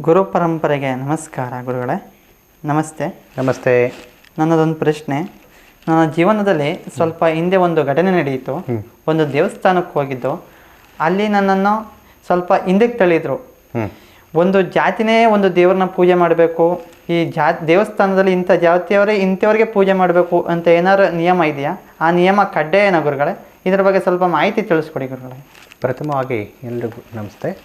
ಗುರು ಪರಂಪರೆಗೆ ನಮಸ್ಕಾರ ಗುರುಗಳೇ. ನಮಸ್ತೆ. ನಮಸ್ತೆ. ನನ್ನದೊಂದು ಪ್ರಶ್ನೆ. ನನ್ನ ಜೀವನದಲ್ಲಿ ಸ್ವಲ್ಪ ಹಿಂದೆ ಒಂದು ಘಟನೆ ನಡೆಯಿತು. ಒಂದು ದೇವಸ್ಥಾನಕ್ಕೆ ಹೋಗಿದ್ದು. ಅಲ್ಲಿ ನನ್ನನ್ನು ಸ್ವಲ್ಪ ಹಿಂದಕ್ಕೆ ತಳ್ಳಿದ್ರು. ಒಂದು ಜಾತಿನೇ ಒಂದು ದೇವ್ರನ್ನ ಪೂಜೆ ಮಾಡಬೇಕು. ಈ ಜಾ ದೇವಸ್ಥಾನದಲ್ಲಿ ಇಂಥ ಜಾತಿಯವರೇ ಇಂಥವ್ರಿಗೆ ಪೂಜೆ ಮಾಡಬೇಕು ಅಂತ ಏನಾದ್ರು ನಿಯಮ ಇದೆಯಾ? ಆ ನಿಯಮ ಕಡ್ಡಾಯನ ಗುರುಗಳೇ? ಇದರ ಬಗ್ಗೆ ಸ್ವಲ್ಪ ಮಾಹಿತಿ ತಿಳಿಸ್ಕೊಡಿ ಗುರುಗಳೇ. ಪ್ರಥಮವಾಗಿ ಎಲ್ರಿಗೂ ನಮಸ್ತೆ.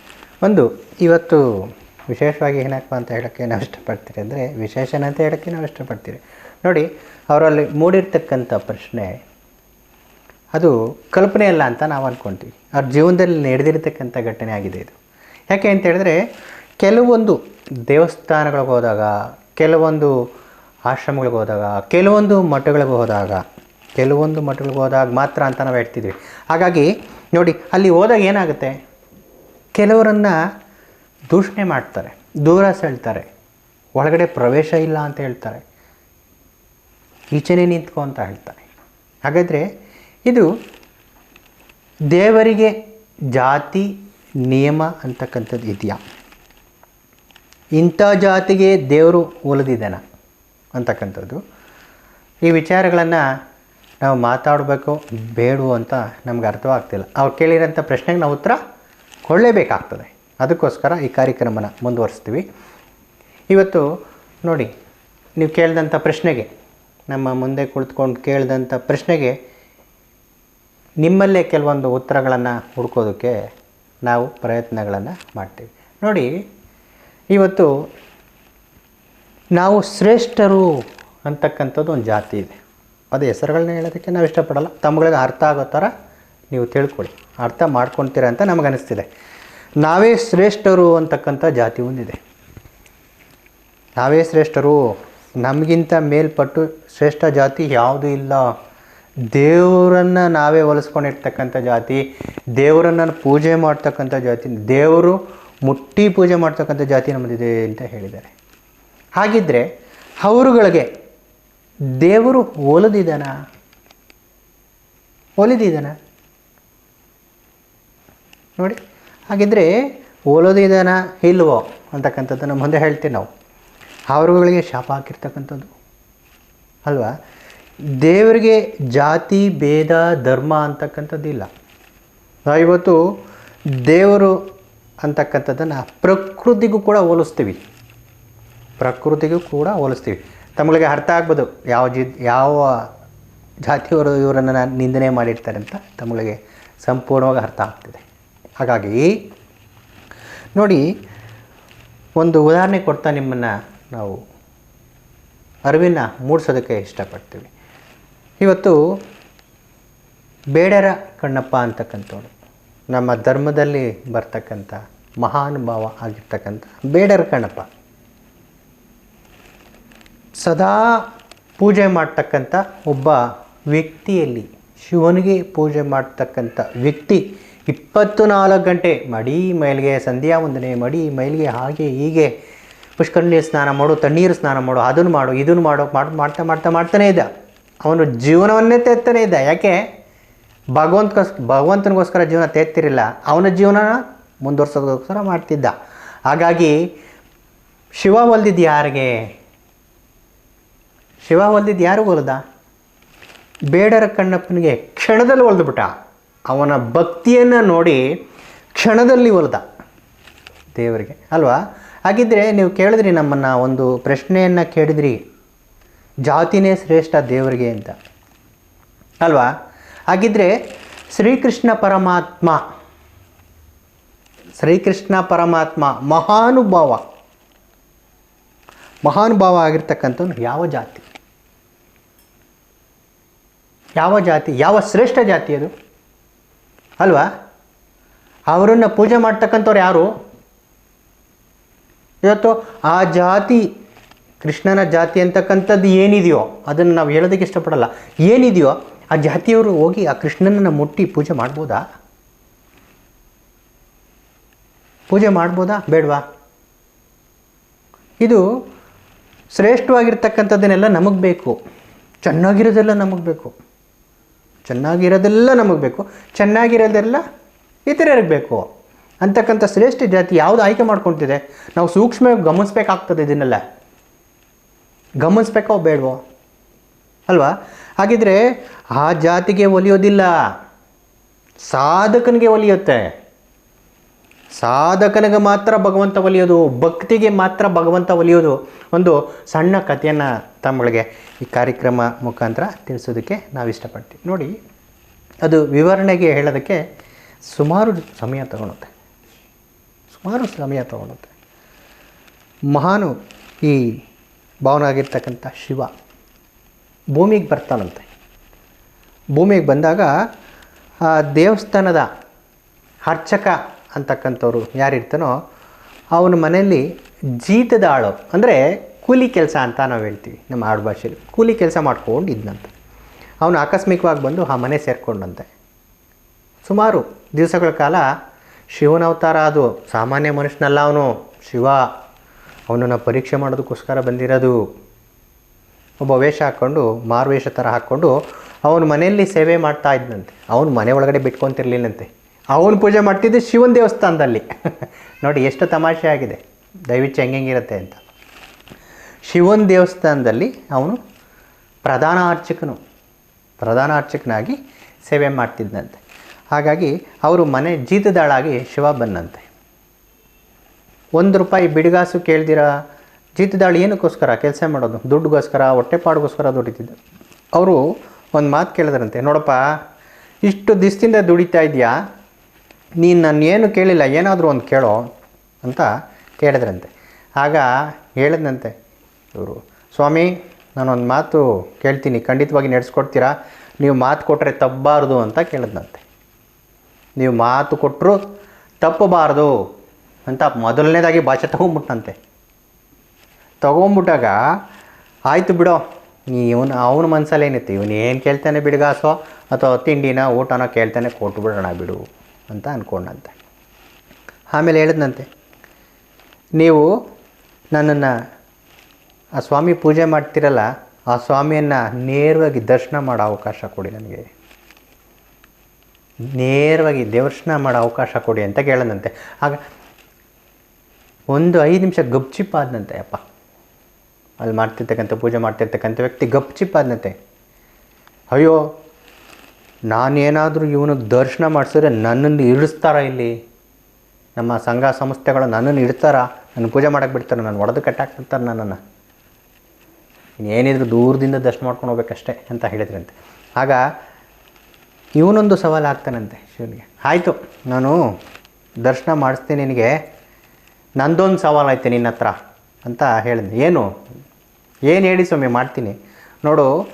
ಒಂದು ಇವತ್ತು ವಿಶೇಷವಾಗಿ ಏನಪ್ಪ ಅಂತ ಹೇಳೋಕ್ಕೆ ನಾವು ಇಷ್ಟಪಡ್ತೀರಿ ಅಂದರೆ ವಿಶೇಷನ ಅಂತ ಹೇಳೋಕ್ಕೆ ನಾವು ಇಷ್ಟಪಡ್ತೀರಿ. ನೋಡಿ, ಅವರಲ್ಲಿ ಮೂಡಿರ್ತಕ್ಕಂಥ ಪ್ರಶ್ನೆ, ಅದು ಕಲ್ಪನೆ ಅಲ್ಲ ಅಂತ ನಾವು ಅಂದ್ಕೊಂತೀವಿ ಅವ್ರ ಜೀವನದಲ್ಲಿ ನಡೆದಿರ್ತಕ್ಕಂಥ ಘಟನೆ ಆಗಿದೆ ಇದು. ಯಾಕೆ ಅಂತ ಹೇಳಿದ್ರೆ, ಕೆಲವೊಂದು ದೇವಸ್ಥಾನಗಳಿಗೆ ಹೋದಾಗ, ಕೆಲವೊಂದು ಆಶ್ರಮಗಳಿಗೆ ಹೋದಾಗ, ಕೆಲವೊಂದು ಮಠಗಳಿಗೆ ಹೋದಾಗ, ಕೆಲವೊಂದು ಮಠಗಳಿಗೆ ಹೋದಾಗ ಮಾತ್ರ ಅಂತ ನಾವು ಹೇಳ್ತಿದ್ವಿ. ಹಾಗಾಗಿ, ನೋಡಿ, ಅಲ್ಲಿ ಹೋದಾಗ ಏನಾಗುತ್ತೆ? ಕೆಲವರನ್ನು ದೂಷಣೆ ಮಾಡ್ತಾರೆ, ದೂರ ಸೆಳ್ತಾರೆ, ಒಳಗಡೆ ಪ್ರವೇಶ ಇಲ್ಲ ಅಂತ ಹೇಳ್ತಾರೆ. ಈಚೆನೇ ನಿಂತ್ಕೊ ಅಂತ ಹೇಳ್ತಾರೆ. ಹಾಗಾದರೆ ಇದು ದೇವರಿಗೆ ಜಾತಿ, ನಿಯಮ ಅಂತಕ್ಕಂಥದ್ದು ಇದೆಯಾ? ಇಂಥ ಜಾತಿಗೆ ದೇವರು ಒಲಿದಿದ್ದಾನ ಅಂತಕ್ಕಂಥದ್ದು. ಈ ವಿಚಾರಗಳನ್ನು ನಾವು ಮಾತಾಡಬೇಕು, ಬೇಡು ಅಂತ ನಮ್ಗೆ ಅರ್ಥವಾಗ್ತಿಲ್ಲ. ಅವ್ರು ಕೇಳಿರೋಂಥ ಪ್ರಶ್ನೆಗೆ ನಾವು ಉತ್ತರ ಕೊಡಲೇಬೇಕಾಗ್ತದೆ. ಅದಕ್ಕೋಸ್ಕರ ಈ ಕಾರ್ಯಕ್ರಮನ ಮುಂದುವರಿಸ್ತೀವಿ. ಇವತ್ತು ನೋಡಿ, ನೀವು ಕೇಳಿದಂಥ ಪ್ರಶ್ನೆಗೆ, ನಮ್ಮ ಮುಂದೆ ಕುಳಿತುಕೊಂಡು ಕೇಳಿದಂಥ ಪ್ರಶ್ನೆಗೆ ನಿಮ್ಮಲ್ಲೇ ಕೆಲವೊಂದು ಉತ್ತರಗಳನ್ನು ಹುಡ್ಕೋದಕ್ಕೆ ನಾವು ಪ್ರಯತ್ನಗಳನ್ನು ಮಾಡ್ತೀವಿ. ನೋಡಿ, ಇವತ್ತು ನಾವು ಶ್ರೇಷ್ಠರು ಅಂತಕ್ಕಂಥದ್ದು ಒಂದು ಜಾತಿ ಇದೆ. ಅದು ಹೆಸರುಗಳನ್ನ ಹೇಳೋದಕ್ಕೆ ನಾವು ಇಷ್ಟಪಡಲ್ಲ. ತಮ್ಮಗಳಿಗೆ ಅರ್ಥ ಆಗೋ ಥರ ನೀವು ತಿಳ್ಕೊಳ್ಳಿ. ಅರ್ಥ ಮಾಡ್ಕೊತೀರ ಅಂತ ನಮಗನಿಸ್ತಿದೆ ನಾವೇ ಶ್ರೇಷ್ಠರು ಅಂತಕ್ಕಂಥ ಜಾತಿ ಒಂದಿದೆ. ನಾವೇ ಶ್ರೇಷ್ಠರು, ನಮಗಿಂತ ಮೇಲ್ಪಟ್ಟು ಶ್ರೇಷ್ಠ ಜಾತಿ ಯಾವುದೂ ಇಲ್ಲ. ದೇವರನ್ನು ನಾವೇ ಹೊಲಿಸ್ಕೊಂಡಿರ್ತಕ್ಕಂಥ ಜಾತಿ, ದೇವರನ್ನು ಪೂಜೆ ಮಾಡ್ತಕ್ಕಂಥ ಜಾತಿ, ದೇವರು ಮುಟ್ಟಿ ಪೂಜೆ ಮಾಡ್ತಕ್ಕಂಥ ಜಾತಿ ನಮ್ಮದಿದೆ ಅಂತ ಹೇಳಿದ್ದಾರೆ. ಹಾಗಿದ್ದರೆ ಅವರುಗಳಿಗೆ ದೇವರು ಒಲಿದಿದ್ದಾನ ಒಲಿದಿದ್ದಾನ ನೋಡಿ. ಹಾಗಿದ್ರೆ ಓಲೋದಿದಾನ ಇಲ್ವೋ ಅಂತಕ್ಕಂಥದ್ದನ್ನು ಮುಂದೆ ಹೇಳ್ತೀವಿ ನಾವು. ಅವರುಗಳಿಗೆ ಶಾಪ ಹಾಕಿರ್ತಕ್ಕಂಥದ್ದು. ಅಲ್ವಾ? ದೇವರಿಗೆ ಜಾತಿ, ಭೇದ, ಧರ್ಮ ಅಂತಕ್ಕಂಥದ್ದು ಇಲ್ಲ. ನಾವು ಇವತ್ತು ದೇವರು ಅಂತಕ್ಕಂಥದ್ದನ್ನು ಪ್ರಕೃತಿಗೂ ಕೂಡ ಹೋಲಿಸ್ತೀವಿ. ಪ್ರಕೃತಿಗೂ ಕೂಡ ಹೋಲಿಸ್ತೀವಿ. ತಮಗೆ ಅರ್ಥ ಆಗ್ಬೋದು ಯಾವ ಜಿ, ಯಾವ ಜಾತಿಯವರು ಇವರನ್ನು ನಿಂದನೆ ಮಾಡಿರ್ತಾರೆ ಅಂತ ತಮಗೆ ಸಂಪೂರ್ಣವಾಗಿ ಅರ್ಥ ಆಗ್ತಿದೆ. ಹಾಗಾಗಿ ನೋಡಿ, ಒಂದು ಉದಾಹರಣೆ ಕೊಡ್ತಾ ನಿಮ್ಮನ್ನು ನಾವು ಅರಿವಿನ ಮೂಡಿಸೋದಕ್ಕೆ ಇಷ್ಟಪಡ್ತೀವಿ. ಇವತ್ತು ಬೇಡರ ಕಣ್ಣಪ್ಪ ಅಂತಕ್ಕಂಥವ್ರು, ನಮ್ಮ ಧರ್ಮದಲ್ಲಿ ಬರ್ತಕ್ಕಂಥ ಮಹಾನುಭಾವ ಆಗಿರ್ತಕ್ಕಂಥ ಬೇಡರ ಕಣ್ಣಪ್ಪ, ಸದಾ ಪೂಜೆ ಮಾಡ್ತಕ್ಕಂಥ ಒಬ್ಬ ವ್ಯಕ್ತಿಯಲ್ಲಿ, ಶಿವನಿಗೆ ಪೂಜೆ ಮಾಡ್ತಕ್ಕಂಥ ವ್ಯಕ್ತಿ ಇಪ್ಪತ್ತು ನಾಲ್ಕು ಗಂಟೆ ಮಡಿ ಮೈಲಿಗೆ ಸಂಧ್ಯಾ ವಂದನೆ ಮಡಿ ಮೈಲಿಗೆ ಹಾಗೆ ಹೀಗೆ. ಪುಷ್ಕರಣಿ ಸ್ನಾನ ಮಾಡು, ತಣ್ಣೀರು ಸ್ನಾನ ಮಾಡು, ಅದನ್ನು ಮಾಡು, ಇದನ್ನು ಮಾಡು, ಮಾಡಿ, ಮಾಡ್ತಾ ಮಾಡ್ತಾ, ಮಾಡ್ತಾನೇ ಇದ್ದ. ಅವನು ಜೀವನವನ್ನೇ ತೆತ್ತಾನೇ ಇದ್ದ. ಯಾಕೆ? ಭಗವಂತ ಭಗವಂತನಿಗೋಸ್ಕರ ಜೀವನ ತೆತ್ತಿರಲಿಲ್ಲ. ಅವನ ಜೀವನನ ಮುಂದುವರ್ಸೋದಕ್ಕೋಸ್ಕರ ಮಾಡ್ತಿದ್ದ. ಹಾಗಾಗಿ ಶಿವ ಒಲ್ದಿದ್ದು ಯಾರಿಗೆ? ಶಿವ ಒಲ್ದಿದ್ದು ಯಾರಿಗೂ ಒಲ್ದ? ಬೇಡರ ಕಣ್ಣಪ್ಪನಿಗೆ ಕ್ಷಣದಲ್ಲಿ ಒಲ್ದುಬಿಟ್ಟ. ಅವನ ಭಕ್ತಿಯನ್ನು ನೋಡಿ ಕ್ಷಣದಲ್ಲಿ ಒಲ್ದ ದೇವರಿಗೆ, ಅಲ್ವಾ? ಹಾಗಿದ್ದರೆ ನೀವು ಕೇಳಿದ್ರಿ ನಮ್ಮನ್ನು ಒಂದು ಪ್ರಶ್ನೆಯನ್ನು ಕೇಳಿದ್ರಿ. ಜಾತಿನೇ ಶ್ರೇಷ್ಠ ದೇವರಿಗೆ ಅಂತ. ಅಲ್ವಾ? ಹಾಗಿದ್ದರೆ ಶ್ರೀಕೃಷ್ಣ ಪರಮಾತ್ಮ ಶ್ರೀಕೃಷ್ಣ ಪರಮಾತ್ಮ ಮಹಾನುಭಾವ ಮಹಾನುಭಾವ ಆಗಿರ್ತಕ್ಕಂಥವ್ನು ಯಾವ ಜಾತಿ? ಯಾವ ಜಾತಿ? ಯಾವ ಶ್ರೇಷ್ಠ ಜಾತಿ ಅದು? ಅಲ್ವಾ? ಅವರನ್ನು ಪೂಜೆ ಮಾಡ್ತಕ್ಕಂಥವ್ರು ಯಾರು? ಇವತ್ತು ಆ ಜಾತಿ, ಕೃಷ್ಣನ ಜಾತಿ ಅಂತಕ್ಕಂಥದ್ದು ಏನಿದೆಯೋ, ಅದನ್ನು ನಾವು ಹೇಳೋದಕ್ಕೆ ಇಷ್ಟಪಡಲ್ಲ. ಏನಿದೆಯೋ, ಆ ಜಾತಿಯವರು ಹೋಗಿ ಆ ಕೃಷ್ಣನನ್ನು ಮುಟ್ಟಿ ಪೂಜೆ ಮಾಡ್ಬೋದಾ? ಪೂಜೆ ಮಾಡ್ಬೋದಾ? ಬೇಡವಾ? ಇದು ಶ್ರೇಷ್ಠವಾಗಿರ್ತಕ್ಕಂಥದ್ದನ್ನೆಲ್ಲ ನಮಗೆ ಬೇಕು. ಚೆನ್ನಾಗಿರೋದೆಲ್ಲ ನಮಗೆ ಬೇಕು. ಚೆನ್ನಾಗಿರೋದೆಲ್ಲ ನಮಗೆ ಬೇಕು. ಚೆನ್ನಾಗಿರೋದೆಲ್ಲ ಇತರರಿಗೆ ಬೇಕು. ಅಂತಕ್ಕಂಥ ಶ್ರೇಷ್ಠ ಜಾತಿ ಯಾವುದು ಆಯ್ಕೆ ಮಾಡ್ಕೊತಿದೆ? ನಾವು ಸೂಕ್ಷ್ಮ ಗಮನಿಸ್ಬೇಕಾಗ್ತದೆ ಇದನ್ನೆಲ್ಲ. ಗಮನಿಸ್ಬೇಕೋ ಬೇಡವೋ ಅಲ್ವಾ? ಹಾಗಿದ್ರೆ ಆ ಜಾತಿಗೆ ಒಲಿಯೋದಿಲ್ಲ. ಸಾಧಕನಿಗೆ ಒಲಿಯುತ್ತೆ. ಸಾಧಕನಿಗೆ ಮಾತ್ರ ಭಗವಂತ ಒಲಿಯೋದು, ಭಕ್ತಿಗೆ ಮಾತ್ರ ಭಗವಂತ ಒಲಿಯೋದು ಒಂದು ಸಣ್ಣ ಕಥೆಯನ್ನು ತಮ್ಮಗಳಿಗೆ ಈ ಕಾರ್ಯಕ್ರಮ ಮುಖಾಂತರ ತಿಳಿಸೋದಕ್ಕೆ ನಾವು ಇಷ್ಟಪಡ್ತೀವಿ. ನೋಡಿ, ಅದು ವಿವರಣೆಗೆ ಹೇಳೋದಕ್ಕೆ ಸುಮಾರು ಸಮಯ ತಗೊಳುತ್ತೆ. ಸುಮಾರು ಸಮಯ ತಗೊಳುತ್ತೆ. ಮಹಾನು ಈ ಭಾವನಾಗಿರ್ತಕ್ಕಂಥ ಶಿವ ಭೂಮಿಗೆ ಬರ್ತಾನಂತೆ. ಭೂಮಿಗೆ ಬಂದಾಗ ಆ ದೇವಸ್ಥಾನದ ಅರ್ಚಕ ಅಂತಕ್ಕಂಥವ್ರು ಯಾರಿರ್ತಾನೋ ಅವನ ಮನೆಯಲ್ಲಿ ಜೀತದ ಆಳು, ಅಂದರೆ ಕೂಲಿ ಕೆಲಸ ಅಂತ ನಾವು ಹೇಳ್ತೀವಿ ನಮ್ಮ ಆಡು ಭಾಷೆಯಲ್ಲಿ. ಕೂಲಿ ಕೆಲಸ ಮಾಡ್ಕೊಂಡು ಇದ್ನಂತೆ ಅವನು ಆಕಸ್ಮಿಕವಾಗಿ ಬಂದು ಆ ಮನೆ ಸೇರಿಕೊಂಡಂತೆ. ಸುಮಾರು ದಿವಸಗಳ ಕಾಲ ಶಿವನ ಅವತಾರ ಅದು ಸಾಮಾನ್ಯ ಮನುಷ್ಯನಲ್ಲ ಅವನು, ಶಿವ. ಅವನನ್ನು ಪರೀಕ್ಷೆ ಮಾಡೋದಕ್ಕೋಸ್ಕರ ಬಂದಿರೋದು. ಒಬ್ಬ ವೇಷ ಹಾಕ್ಕೊಂಡು, ಮಾರುವೇಷ ಥರ ಹಾಕ್ಕೊಂಡು ಅವನ ಮನೆಯಲ್ಲಿ ಸೇವೆ ಮಾಡ್ತಾ ಇದ್ದಂತೆ ಅವನು ಮನೆ ಒಳಗಡೆ ಬಿಟ್ಕೊತಿರ್ಲಿಲ್ಲಂತೆ. ಅವನು ಪೂಜೆ ಮಾಡ್ತಿದ್ದು ಶಿವನ ದೇವಸ್ಥಾನದಲ್ಲಿ. ನೋಡಿ, ಎಷ್ಟು ತಮಾಷೆ ಆಗಿದೆ. ದಯವಿಟ್ಟು ಹೆಂಗಿರುತ್ತೆ ಅಂತ. ಶಿವನ ದೇವಸ್ಥಾನದಲ್ಲಿ ಅವನು ಪ್ರಧಾನ ಅರ್ಚಕನು, ಪ್ರಧಾನ ಅರ್ಚಕನಾಗಿ ಸೇವೆ ಮಾಡ್ತಿದ್ದಂತೆ ಹಾಗಾಗಿ ಅವರು ಮನೆ ಜೀತದಾಳಾಗಿ ಶಿವ ಬಂದಂತೆ. ಒಂದು ರೂಪಾಯಿ ಬಿಡಿಗಾಸು ಕೇಳ್ದಿರ, ಜೀತದಾಳು ಏನಕ್ಕೋಸ್ಕರ ಕೆಲಸ ಮಾಡೋದು? ದುಡ್ಡುಗೋಸ್ಕರ, ಹೊಟ್ಟೆಪಾಡಿಗೋಸ್ಕರ ದುಡಿತಿದ್ದು. ಅವರು ಒಂದು ಮಾತು ಕೇಳಿದ್ರಂತೆ, ನೋಡಪ್ಪ, ಇಷ್ಟು ದಿಸ್ತಿಂದ ದುಡಿತಾ ಇದೆಯಾ? ನೀನು ನಾನು ಏನು ಕೇಳಿಲ್ಲ, ಏನಾದರೂ ಒಂದು ಕೇಳೋ ಅಂತ ಕೇಳಿದ್ರಂತೆ. ಆಗ ಹೇಳಿದ್ನಂತೆ ಇವರು, ಸ್ವಾಮಿ, ನಾನೊಂದು ಮಾತು ಕೇಳ್ತೀನಿ, ಖಂಡಿತವಾಗಿ ನಡೆಸ್ಕೊಡ್ತೀರಾ? ನೀವು ಮಾತು ಕೊಟ್ಟರೆ ತಪ್ಪಬಾರ್ದು ಅಂತ ಕೇಳಿದ್ನಂತೆ. ನೀವು ಮಾತು ಕೊಟ್ಟರು ತಪ್ಪಬಾರ್ದು ಅಂತ ಮೊದಲನೇದಾಗಿ ಭಾಷೆ ತೊಗೊಂಬಿಟ್ಟಂತೆ ತೊಗೊಂಬಿಟ್ಟಾಗ, ಆಯಿತು ಬಿಡೋ ಇವನು ಅವನ ಮನಸ್ಸಲ್ಲಿ ಏನಿತ್ತು ಇವನು ಏನು ಕೇಳ್ತಾನೆ ಬಿಡುಗಾಸೋ, ಅಥವಾ ತಿಂಡಿನ, ಊಟನೋ ಕೇಳ್ತಾನೆ ಕೊಟ್ಟು ಬಿಡೋಣ ಬಿಡು. ಅಂತ ಅಂದ್ಕೊಂಡಂತೆ ಆಮೇಲೆ ಹೇಳಿದ್ನಂತೆ, ನೀವು ನನ್ನನ್ನು ಆ ಸ್ವಾಮಿ ಪೂಜೆ ಮಾಡ್ತಿರಲ್ಲ, ಆ ಸ್ವಾಮಿಯನ್ನು ನೇರವಾಗಿ ದರ್ಶನ ಮಾಡೋ ಅವಕಾಶ ಕೊಡಿ ನನಗೆ. ನೇರವಾಗಿ ದರ್ಶನ ಮಾಡೋ ಅವಕಾಶ ಕೊಡಿ ಅಂತ ಕೇಳದಂತೆ ಆಗ ಒಂದು ಐದು ನಿಮಿಷ ಗಪ್ಚಿಪ್ ಆದನಂತೆ, ಅಪ್ಪ. ಅಲ್ಲಿ ಮಾಡ್ತಿರ್ತಕ್ಕಂಥ ಪೂಜೆ ಮಾಡ್ತಿರ್ತಕ್ಕಂಥ ವ್ಯಕ್ತಿ ಗಪ್ಚಿಪ್ ಆದನಂತೆ. ಅಯ್ಯೋ ನಾನೇನಾದರೂ ಇವನಿಗೆ ದರ್ಶನ ಮಾಡಿಸಿದ್ರೆ ನನ್ನನ್ನು ಇಳಿಸ್ತಾರ ಇಲ್ಲಿ? ನಮ್ಮ ಸಂಘ ಸಂಸ್ಥೆಗಳು ನನ್ನನ್ನು ಇಡ್ತಾರ ನನ್ನ ಪೂಜೆ ಮಾಡಕ್ಕೆ ಬಿಡ್ತಾರೆ? ನಾನು ಒಡೆದು ಕಟ್ಟಾಕ್ಬಿಡ್ತಾರೆ ನನ್ನನ್ನು? ಇನ್ನೇನಿದ್ರು ದೂರದಿಂದ ದರ್ಶನ ಮಾಡ್ಕೊಂಡು ಹೋಗ್ಬೇಕಷ್ಟೇ ಅಂತ ಹೇಳಿದ್ರಂತೆ. ಆಗ ಇವನೊಂದು ಸವಾಲು ಆಗ್ತಾನಂತೆ ಶಿವನಿಗೆ. ಆಯಿತು, ನಾನು ದರ್ಶನ ಮಾಡಿಸ್ತೀನಿ ನಿನಗೆ. ನಂದೊಂದು ಸವಾಲು ಐತೆ ನಿನ್ನ ಹತ್ರ ಅಂತ ಹೇಳಿದೆ ಏನು? ಏನು ಹೇಳಿ ಸ್ವಾಮಿ, ಮಾಡ್ತೀನಿ. ನೋಡು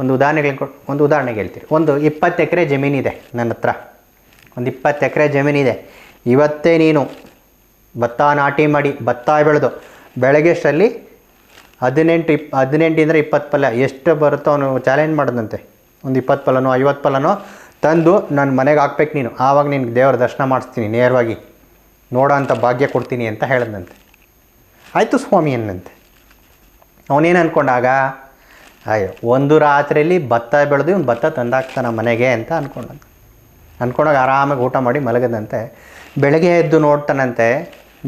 ಒಂದು ಉದಾಹರಣೆಗಳು ಒಂದು ಉದಾಹರಣೆಗೆ ಹೇಳ್ತೀರಿ ಒಂದು ಇಪ್ಪತ್ತು ಎಕರೆ ಜಮೀನಿದೆ ನನ್ನ ಹತ್ರ. ಒಂದು ಇಪ್ಪತ್ತು ಎಕರೆ ಜಮೀನಿದೆ ಇವತ್ತೇ ನೀನು ಭತ್ತ ನಾಟಿ ಮಾಡಿ, ಭತ್ತ ಬೆಳೆದು ಬೆಳಗ್ಗೆಷ್ಟರಲ್ಲಿ ಹದಿನೆಂಟು ಇಪ್, ಹದಿನೆಂಟಿಂದ ಇಪ್ಪತ್ತು ಪಲ್ಯ, ಎಷ್ಟು ಬರುತ್ತೋ ಅವನು ಚಾಲೆಂಜ್ ಮಾಡಿದಂತೆ. ಒಂದು ಇಪ್ಪತ್ತು ಪಲ್ಲನೋ ಐವತ್ತು ಪಲ್ಲನೋ ತಂದು ನನ್ನ ಮನೆಗೆ ಹಾಕ್ಬೇಕು ನೀನು. ಆವಾಗ ನಿನ್ಗೆ ದೇವರ ದರ್ಶನ ಮಾಡಿಸ್ತೀನಿ ನೇರವಾಗಿ. ನೋಡೋ ಅಂಥ ಭಾಗ್ಯ ಕೊಡ್ತೀನಿ ಅಂತ ಹೇಳಿದಂತೆ ಆಯಿತು ಸ್ವಾಮಿ ಅನ್ನಂತೆ. ಅವನೇನು ಅಂದ್ಕೊಂಡಾಗ ಅಯ್ಯೋ ಒಂದು ರಾತ್ರಿಯಲ್ಲಿ ಭತ್ತ ಬೆಳೆದು ಇವ್ನು ಭತ್ತ ತಂದಾಕ್ತಾನ ಮನೆಗೆ ಅಂತ ಅಂದ್ಕೊಂಡಂತೆ ಅಂದ್ಕೊಂಡಾಗ ಆರಾಮಾಗಿ ಊಟ ಮಾಡಿ ಮಲಗದಂತೆ, ಬೆಳಗ್ಗೆ ಎದ್ದು ನೋಡ್ತಾನಂತೆ,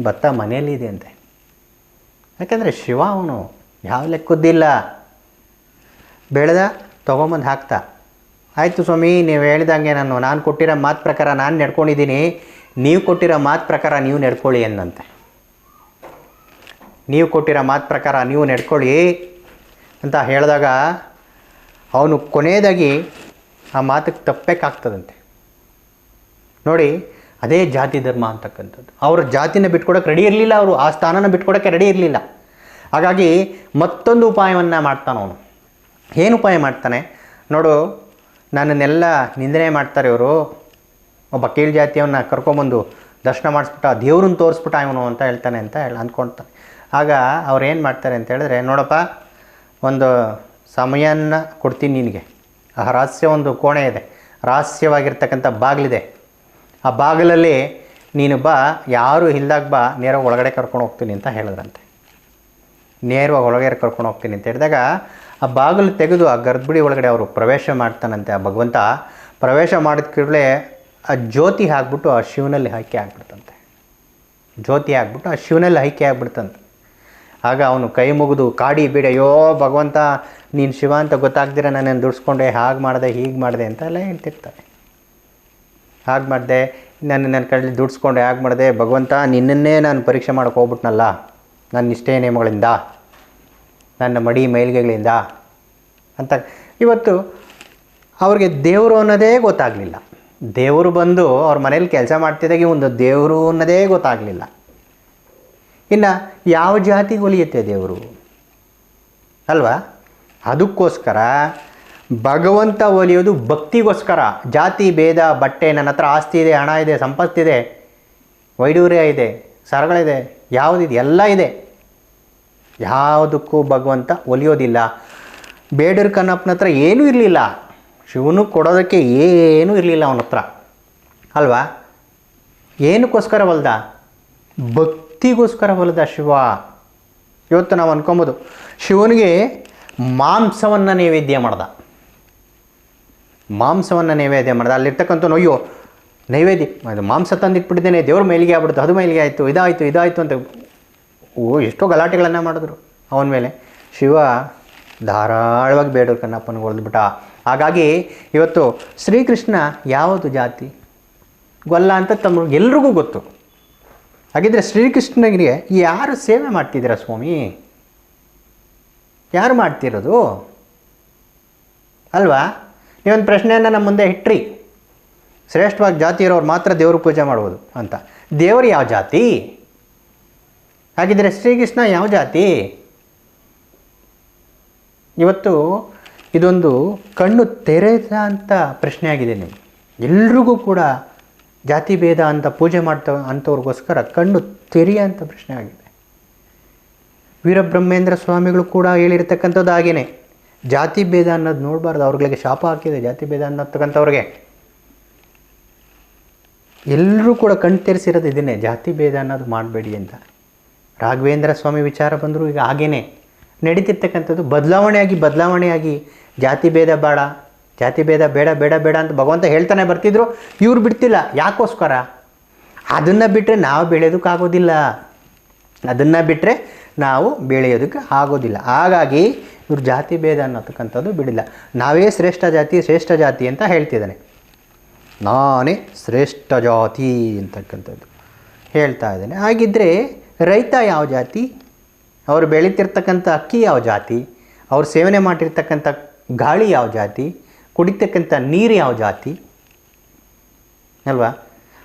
ಭತ್ತ ಮನೆಯಲ್ಲಿದೆ ಅಂತೆ ಯಾಕೆಂದರೆ ಶಿವ ಅವನು ಯಾವ ಲೆಕ್ಕದ್ದಿಲ್ಲ. ಬೆಳೆದ ತೊಗೊಂಬಂದು ಹಾಕ್ತಾ, ಆಯಿತು ಸ್ವಾಮಿ, ನೀವು ಹೇಳಿದಂಗೆ ನಾನು ನಾನು ಕೊಟ್ಟಿರೋ ಮಾತು ಪ್ರಕಾರ ನಾನು ನಡ್ಕೊಂಡಿದ್ದೀನಿ, ನೀವು ಕೊಟ್ಟಿರೋ ಮಾತು ಪ್ರಕಾರ ನೀವು ನಡ್ಕೊಳ್ಳಿ ಎಂದಂತೆ ನೀವು ಕೊಟ್ಟಿರೋ ಮಾತು ಪ್ರಕಾರ ನೀವು ನಡ್ಕೊಳ್ಳಿ ಅಂತ ಹೇಳಿದಾಗ ಅವನು ಕೊನೆಯದಾಗಿ ಆ ಮಾತಕ್ಕೆ ತಪ್ಪಬೇಕಾಗ್ತದಂತೆ ನೋಡಿ, ಅದೇ ಜಾತಿ ಧರ್ಮ ಅಂತಕ್ಕಂಥದ್ದು. ಅವ್ರ ಜಾತಿನ ಬಿಟ್ಕೊಡೋಕೆ ರೆಡಿ ಇರಲಿಲ್ಲ, ಅವರು ಆ ಸ್ಥಾನನ ಬಿಟ್ಕೊಡೋಕ್ಕೆ ರೆಡಿ ಇರಲಿಲ್ಲ. ಹಾಗಾಗಿ ಮತ್ತೊಂದು ಉಪಾಯವನ್ನು ಮಾಡ್ತಾನೆ ಅವನು. ಏನು ಉಪಾಯ ಮಾಡ್ತಾನೆ? ನೋಡು, ನನ್ನನ್ನೆಲ್ಲ ನಿಂದನೆ ಮಾಡ್ತಾರೆ ಇವರು. ಒಬ್ಬ ಕೀಳು ಜಾತಿಯವನ್ನ ಕರ್ಕೊಂಬಂದು ದರ್ಶನ ಮಾಡಿಸ್ಬಿಟ್ಟ, ದೇವ್ರನ್ನ ತೋರಿಸ್ಬಿಟ್ಟ ಇವನು ಅಂತ ಹೇಳ್ತಾನೆ ಅಂತ ಹೇಳಿ ಅಂದ್ಕೊಳ್ತಾನೆ ಆಗ ಅವ್ರು ಏನು ಮಾಡ್ತಾರೆ ಅಂತ ಹೇಳಿದ್ರೆ, ನೋಡಪ್ಪ ಒಂದು ಸಮಯನ ಕೊಡ್ತೀನಿ ನಿನಗೆ. ಆ ರಹಸ್ಯ ಒಂದು ಕೋಣೆ ಇದೆ. ರಹಸ್ಯವಾಗಿರ್ತಕ್ಕಂಥ ಬಾಗಿಲಿದೆ. ಆ ಬಾಗಿಲಲ್ಲಿ ನೀನು ಬಾ, ಯಾರು ಇಲ್ದಾಗ ಬಾ ನೇರ ಒಳಗಡೆ ಕರ್ಕೊಂಡು ಹೋಗ್ತೀನಿ ಅಂತ ಹೇಳಿದ್ರಂತೆ. ನೇರವಾಗಿ ಒಳಗಡೆ ಕರ್ಕೊಂಡು ಹೋಗ್ತೀನಿ ಅಂತ ಹೇಳಿದಾಗ ಆ ಬಾಗಿಲು ತೆಗೆದು ಆ ಗರ್ಭಿಡಿ ಒಳಗಡೆ ಅವರು ಪ್ರವೇಶ ಮಾಡ್ತಾನಂತೆ. ಆ ಭಗವಂತ ಪ್ರವೇಶ ಮಾಡಿದ ಕೂಡಲೇ ಆ ಜ್ಯೋತಿ ಹಾಕ್ಬಿಟ್ಟು ಆ ಶಿವನಲ್ಲಿ ಹಾಕಿ ಆಗ್ಬಿಡ್ತಂತೆ. ಜ್ಯೋತಿ ಹಾಕ್ಬಿಟ್ಟು ಆ ಶಿವನಲ್ಲಿ ಹೈಕೆ ಆಗ್ಬಿಡ್ತಂತೆ. ಆಗ ಅವನು ಕೈ ಮುಗಿದು ಕಾಡಿ ಬಿಡ, ಅಯ್ಯೋ ಭಗವಂತ, ನೀನು ಶಿವ ಅಂತ ಗೊತ್ತಾಗ್ದಿರ ನನ್ನನ್ನು ದುಡಿಸ್ಕೊಂಡೆ, ಹಾಗೆ ಮಾಡಿದೆ, ಹೀಗೆ ಮಾಡಿದೆ ಅಂತ ಎಲ್ಲ ಹೇಳ್ತಿರ್ತಾರೆ. ಹಾಗೆ ಮಾಡಿದೆ, ನನ್ನ ನನ್ನ ಕೈಲಿ ದುಡ್ಸ್ಕೊಂಡೆ, ಹಾಗೆ ಮಾಡಿದೆ, ಭಗವಂತ, ನಿನ್ನನ್ನೇ ನಾನು ಪರೀಕ್ಷೆ ಮಾಡಕ್ಕೆ ಹೋಗ್ಬಿಟ್ನಲ್ಲ, ನನ್ನ ಇಷ್ಟೇ ನಿಯಮಗಳಿಂದ, ನನ್ನ ಮಡಿ ಮೈಲಿಗೆಗಳಿಂದ ಅಂತ. ಇವತ್ತು ಅವ್ರಿಗೆ ದೇವರು ಅನ್ನೋದೇ ಗೊತ್ತಾಗಲಿಲ್ಲ. ದೇವರು ಬಂದು ಅವ್ರ ಮನೇಲಿ ಕೆಲಸ ಮಾಡ್ತಿದ್ದಾಗೆ ಒಂದು ದೇವರು ಅನ್ನೋದೇ ಗೊತ್ತಾಗಲಿಲ್ಲ. ಇನ್ನು ಯಾವ ಜಾತಿ ಒಲಿಯುತ್ತೆ ದೇವರು? ಅಲ್ವಾ? ಅದಕ್ಕೋಸ್ಕರ ಭಗವಂತ ಒಲಿಯೋದು ಭಕ್ತಿಗೋಸ್ಕರ. ಜಾತಿ, ಭೇದ, ಬಟ್ಟೆ, ನನ್ನ ಹತ್ರ ಆಸ್ತಿ ಇದೆ, ಹಣ ಇದೆ ಸಂಪತ್ತಿದೆ ವೈಡೂರ್ಯ ಇದೆ, ಸರಗಳಿದೆ ಯಾವುದಿದೆ ಎಲ್ಲ ಇದೆ. ಯಾವುದಕ್ಕೂ ಭಗವಂತ ಒಲಿಯೋದಿಲ್ಲ. ಬೇಡರ್ ಕನ್ನಪ್ಪನ ಹತ್ರ ಏನೂ ಇರಲಿಲ್ಲ. ಶಿವನು ಕೊಡೋದಕ್ಕೆ ಏನೂ ಇರಲಿಲ್ಲ ಅವನ ಹತ್ರ. ಅಲ್ವಾ? ಏನಕ್ಕೋಸ್ಕರ ಹೊಲ್ದ? ಭಕ್ತಿಗೋಸ್ಕರ ಹೊಲದ ಶಿವ. ಇವತ್ತು ನಾವು ಅನ್ಕೊಬೋದು, ಶಿವನಿಗೆ ಮಾಂಸವನ್ನು ನೈವೇದ್ಯ ಮಾಡ್ದ. ಮಾಂಸವನ್ನು ನೈವೇದ್ಯ ಮಾಡ್ದ. ಅಲ್ಲಿರ್ತಕ್ಕಂಥ ಅಯ್ಯೋ, ನೈವೇದ್ಯ, ಅದು ಮಾಂಸ ತಂದಿಟ್ಬಿಟ್ಟಿದ್ದೇನೆ, ದೇವ್ರ ಮೇಲಿಗೆ ಆಗ್ಬಿಡ್ತು, ಅದು ಮೇಲಿಗೆ ಆಯಿತು, ಇದಾಯಿತು ಇದಾಯಿತು ಅಂತ. ಓ, ಎಷ್ಟೋ ಗಲಾಟೆಗಳನ್ನು ಮಾಡಿದ್ರು ಅವನ ಮೇಲೆ. ಶಿವ ಧಾರಾಳವಾಗಿ ಬೇಡರು ಕಣ್ಣಪ್ಪನ ಹೊಡೆದ್ಬಿಟ್ಟ. ಹಾಗಾಗಿ ಇವತ್ತು ಶ್ರೀಕೃಷ್ಣ ಯಾವುದು ಜಾತಿ? ಗೊಲ್ಲ ಅಂತ ತಮ್ಮ ಎಲ್ರಿಗೂ ಗೊತ್ತು. ಹಾಗಿದ್ರೆ ಶ್ರೀಕೃಷ್ಣನಿಗೆ ಯಾರು ಸೇವೆ ಮಾಡ್ತಿದ್ದೀರಾ ಸ್ವಾಮಿ? ಯಾರು ಮಾಡ್ತಿರೋದು? ಅಲ್ವಾ? ನೀವೊಂದು ಪ್ರಶ್ನೆಯನ್ನು ನಮ್ಮ ಮುಂದೆ ಇಟ್ರಿ. ಶ್ರೇಷ್ಠವಾಗಿ ಜಾತಿ ಇರೋರು ಮಾತ್ರ ದೇವ್ರ ಪೂಜೆ ಮಾಡ್ಬೋದು ಅಂತ. ದೇವರು ಯಾವ ಜಾತಿ? ಹಾಗಿದ್ರೆ ಶ್ರೀಕೃಷ್ಣ ಯಾವ ಜಾತಿ? ಇವತ್ತು ಇದೊಂದು ಕಣ್ಣು ತೆರೆದ ಅಂತ ಪ್ರಶ್ನೆ ಆಗಿದೆ ನಿಮ್ಗೆ. ಎಲ್ರಿಗೂ ಕೂಡ ಜಾತಿ ಭೇದ ಅಂತ ಪೂಜೆ ಮಾಡ್ತಾ ಅಂಥವ್ರಿಗೋಸ್ಕರ ಕಣ್ಣು ತೆರಿಯ ಅಂತ ಪ್ರಶ್ನೆ ಆಗಿದೆ. ವೀರಬ್ರಹ್ಮೇಂದ್ರ ಸ್ವಾಮಿಗಳು ಕೂಡ ಹೇಳಿರ್ತಕ್ಕಂಥದ್ದು ಹಾಗೇನೆ. ಜಾತಿ ಭೇದ ಅನ್ನೋದು ನೋಡಬಾರ್ದು, ಅವ್ರಗಳಿಗೆ ಶಾಪ ಹಾಕಿದೆ ಜಾತಿ ಭೇದ ಅನ್ನತಕ್ಕಂಥವ್ರಿಗೆ. ಎಲ್ಲರೂ ಕೂಡ ಕಣ್ಣು ತೆರೆಸಿರೋದು ಇದನ್ನೇ, ಜಾತಿ ಭೇದ ಅನ್ನೋದು ಮಾಡಬೇಡಿ ಅಂತ. ರಾಘವೇಂದ್ರ ಸ್ವಾಮಿ ವಿಚಾರ ಬಂದರೂ ಈಗ ಹಾಗೇನೆ. ನಡೀತಿರ್ತಕ್ಕಂಥದ್ದು ಬದಲಾವಣೆಯಾಗಿ ಬದಲಾವಣೆಯಾಗಿ ಜಾತಿ ಭೇದ ಬೇಡ. ಜಾತಿ ಭೇದ ಬೇಡ ಬೇಡ ಬೇಡ ಅಂತ ಭಗವಂತ ಹೇಳ್ತಾನೆ ಬರ್ತಿದ್ರು. ಇವ್ರು ಬಿಡ್ತಿಲ್ಲ. ಯಾಕೋಸ್ಕರ? ಅದನ್ನು ಬಿಟ್ಟರೆ ನಾವು ಬೆಳೆಯೋದಕ್ಕಾಗೋದಿಲ್ಲ ಅದನ್ನು ಬಿಟ್ಟರೆ ನಾವು ಬೆಳೆಯೋದಕ್ಕೆ ಆಗೋದಿಲ್ಲ. ಹಾಗಾಗಿ ಇವ್ರು ಜಾತಿ ಭೇದ ಅನ್ನತಕ್ಕಂಥದ್ದು ಬಿಡಿಲ್ಲ. ನಾವೇ ಶ್ರೇಷ್ಠ ಜಾತಿ ಶ್ರೇಷ್ಠ ಜಾತಿ ಅಂತ ಹೇಳ್ತಿದ್ದಾನೆ. ನಾನೇ ಶ್ರೇಷ್ಠ ಜಾತಿ ಅಂತಕ್ಕಂಥದ್ದು ಹೇಳ್ತಾ ಇದ್ದಾನೆ. ಹಾಗಿದ್ದರೆ ರೈತ ಯಾವ ಜಾತಿ? ಅವರು ಬೆಳೀತಿರ್ತಕ್ಕಂಥ ಅಕ್ಕಿ ಯಾವ ಜಾತಿ? ಅವ್ರು ಸೇವನೆ ಮಾಡಿರ್ತಕ್ಕಂಥ ಗಾಳಿ ಯಾವ ಜಾತಿ? ಕುಡಿತಕ್ಕಂಥ ನೀರು ಯಾವ ಜಾತಿ? ಅಲ್ವಾ?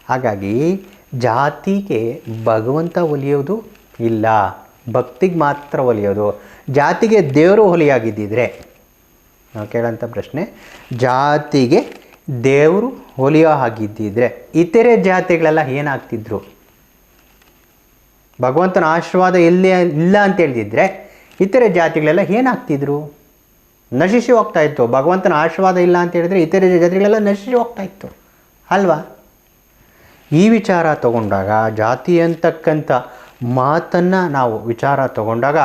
ಹಾಗಾಗಿ ಜಾತಿಗೆ ಭಗವಂತ ಒಲಿಯೋದು ಇಲ್ಲ. ಭಕ್ತಿಗೆ ಮಾತ್ರ ಒಲಿಯೋದು. ಜಾತಿಗೆ ದೇವರು ಹೊಲಿಯಾಗಿದ್ದಿದ್ರೆ ನಾವು ಕೇಳೋಂಥ ಪ್ರಶ್ನೆ, ಜಾತಿಗೆ ದೇವರು ಹೊಲಿಯೋ ಹಾಗಿದ್ದಿದ್ರೆ ಇತರೆ ಜಾತಿಗಳೆಲ್ಲ ಏನಾಗ್ತಿದ್ರು? ಭಗವಂತನ ಆಶೀರ್ವಾದ ಎಲ್ಲಿ ಇಲ್ಲ ಅಂತ ಹೇಳಿದ್ರೆ ಇತರೆ ಜಾತಿಗಳೆಲ್ಲ ಏನಾಗ್ತಿದ್ರು? ನಶಿಸಿ ಹೋಗ್ತಾ ಇತ್ತು. ಭಗವಂತನ ಆಶೀರ್ವಾದ ಇಲ್ಲ ಅಂತ ಹೇಳಿದರೆ ಇತರೆ ಜಾತಿಗಳೆಲ್ಲ ನಶಿಸಿ ಹೋಗ್ತಾ ಇತ್ತು. ಅಲ್ವಾ? ಈ ವಿಚಾರ ತಗೊಂಡಾಗ, ಜಾತಿ ಅಂತಕ್ಕಂಥ ಮಾತನ್ನು ನಾವು ವಿಚಾರ ತಗೊಂಡಾಗ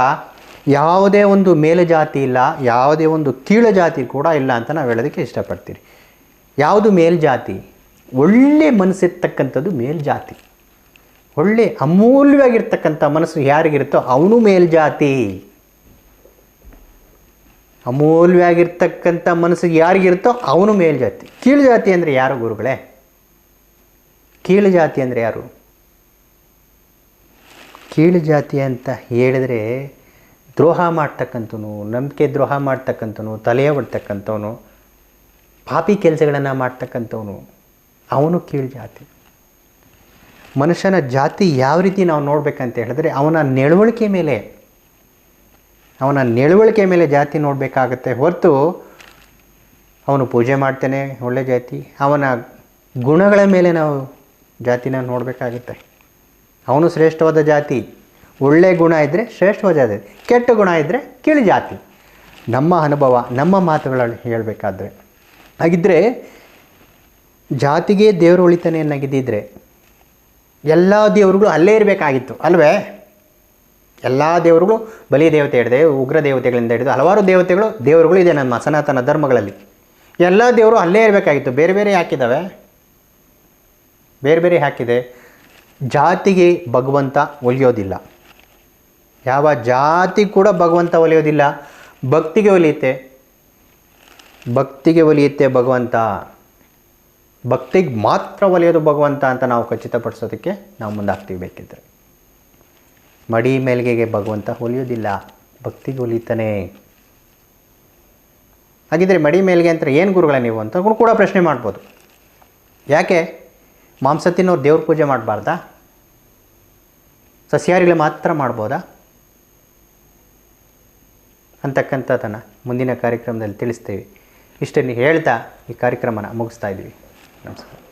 ಯಾವುದೇ ಒಂದು ಮೇಲೆ ಜಾತಿ ಇಲ್ಲ, ಯಾವುದೇ ಒಂದು ಕೀಳು ಜಾತಿ ಕೂಡ ಇಲ್ಲ ಅಂತ ನಾವು ಹೇಳೋದಕ್ಕೆ ಇಷ್ಟಪಡ್ತೀರಿ. ಯಾವುದು ಮೇಲ್ಜಾತಿ ಒಳ್ಳೆ ಮನಸ್ಸಿರ್ತಕ್ಕಂಥದ್ದು ಮೇಲ್ಜಾತಿ ಒಳ್ಳೆ ಅಮೂಲ್ಯವಾಗಿರ್ತಕ್ಕಂಥ ಮನಸ್ಸು ಯಾರಿಗಿರುತ್ತೋ ಅವನು ಮೇಲ್ಜಾತಿ ಅಮೂಲ್ಯವಾಗಿರ್ತಕ್ಕಂಥ ಮನಸ್ಸಿಗೆ ಯಾರಿಗಿರುತ್ತೋ ಅವನು ಮೇಲ್ಜಾತಿ. ಕೀಳು ಜಾತಿ ಅಂದರೆ ಯಾರು ಗುರುಗಳೇ? ಕೀಳು ಜಾತಿ ಅಂದರೆ ಯಾರು? ಕೀಳು ಜಾತಿ ಅಂತ ಹೇಳಿದ್ರೆ ದ್ರೋಹ ಮಾಡ್ತಕ್ಕಂಥನು ನಂಬಿಕೆ ದ್ರೋಹ ಮಾಡ್ತಕ್ಕಂಥವನು, ತಲೆಯ ಬಿಡ್ತಕ್ಕಂಥವನು ಪಾಪಿ ಕೆಲಸಗಳನ್ನು ಮಾಡ್ತಕ್ಕಂಥವನು, ಅವನು ಕೀಳು ಜಾತಿ ಮನುಷ್ಯನ ಜಾತಿ ಯಾವ ರೀತಿ ನಾವು ನೋಡಬೇಕಂತ ಹೇಳಿದ್ರೆ ಅವನ ನಡವಳಿಕೆ ಮೇಲೆ ಅವನ ನಡವಳಿಕೆ ಮೇಲೆ ಜಾತಿ ನೋಡಬೇಕಾಗತ್ತೆ ಹೊರತು ಅವನು ಪೂಜೆ ಮಾಡ್ತಾನೆ, ಒಳ್ಳೆ ಜಾತಿ. ಅವನ ಗುಣಗಳ ಮೇಲೆ ನಾವು ಜಾತಿನ ನೋಡಬೇಕಾಗುತ್ತೆ. ಅವನು ಶ್ರೇಷ್ಠವಾದ ಜಾತಿ. ಒಳ್ಳೆ ಗುಣ ಇದ್ದರೆ ಶ್ರೇಷ್ಠವಾದ ಜಾತಿ. ಕೆಟ್ಟ ಗುಣ ಇದ್ದರೆ ಕೀಳು ಜಾತಿ. ನಮ್ಮ ಅನುಭವ, ನಮ್ಮ ಮಾತುಗಳಲ್ಲಿ ಹೇಳಬೇಕಾದ್ರೆ. ಹಾಗಿದ್ದರೆ ಜಾತಿಗೆ ದೇವರು ಉಳಿತಾನೆ ಅನ್ನೋಗಿದ್ದಿದ್ರೆ ಎಲ್ಲ ದೇವರುಗಳು ಅಲ್ಲೇ ಇರಬೇಕಾಗಿತ್ತು, ಅಲ್ವೇ? ಎಲ್ಲ ದೇವರುಗಳು, ಬಲಿ ದೇವತೆ ಹಿಡಿದೆ, ಉಗ್ರ ದೇವತೆಗಳಿಂದ ಹಿಡಿದು, ಹಲವಾರು ದೇವತೆಗಳು, ದೇವರುಗಳು ಇದೆ ನಮ್ಮ ಸನಾತನ ಧರ್ಮಗಳಲ್ಲಿ. ಎಲ್ಲ ದೇವರು ಅಲ್ಲೇ ಇರಬೇಕಾಗಿತ್ತು. ಬೇರೆ ಬೇರೆ ಹಾಕಿದ್ದಾವೆ ಬೇರೆ ಬೇರೆ ಹಾಕಿದೆ ಜಾತಿಗೆ ಭಗವಂತ ಒಲಿಯೋದಿಲ್ಲ. ಯಾವ ಜಾತಿ ಕೂಡ ಭಗವಂತ ಒಲಿಯೋದಿಲ್ಲ. ಭಕ್ತಿಗೆ ಒಲಿಯುತ್ತೆ. ಭಕ್ತಿಗೆ ಒಲಿಯುತ್ತೆ ಭಗವಂತ. ಭಕ್ತಿಗೆ ಮಾತ್ರ ಒಲಿಯೋದು ಭಗವಂತ ಅಂತ ನಾವು ಖಚಿತಪಡಿಸೋದಕ್ಕೆ ನಾವು ಮುಂದಾಗ್ತೀವಿ ಬೇಕಿದ್ದರೆ ಮಡಿ ಮೇಲ್ಗೆಗೆ ಭಗವಂತ ಹೊಲಿಯೋದಿಲ್ಲ. ಭಕ್ತಿಗೆ ಹೊಲಿತಾನೆ. ಹಾಗಿದ್ರೆ ಮಡಿ ಮೇಲ್ಗೆ ಅಂತ ಏನು ಗುರುಗಳ ನೀವು ಅಂತ ಕೂಡ ಪ್ರಶ್ನೆ ಮಾಡ್ಬೋದು. ಯಾಕೆ? ಮಾಂಸ ತಿನ್ನೋರು ದೇವ್ರ ಪೂಜೆ ಮಾಡಬಾರ್ದಾ? ಸಸ್ಯಾಹಾರಿಗಳು ಮಾತ್ರ ಮಾಡ್ಬೋದಾ? ಅಂತಕ್ಕಂಥದ್ದನ್ನು ಮುಂದಿನ ಕಾರ್ಯಕ್ರಮದಲ್ಲಿ ತಿಳಿಸ್ತೀವಿ. ಇಷ್ಟನ್ನು ಹೇಳ್ತಾ ಈ ಕಾರ್ಯಕ್ರಮನ ಮುಗಿಸ್ತಾ ಇದ್ದೀವಿ. ನಮಸ್ಕಾರ.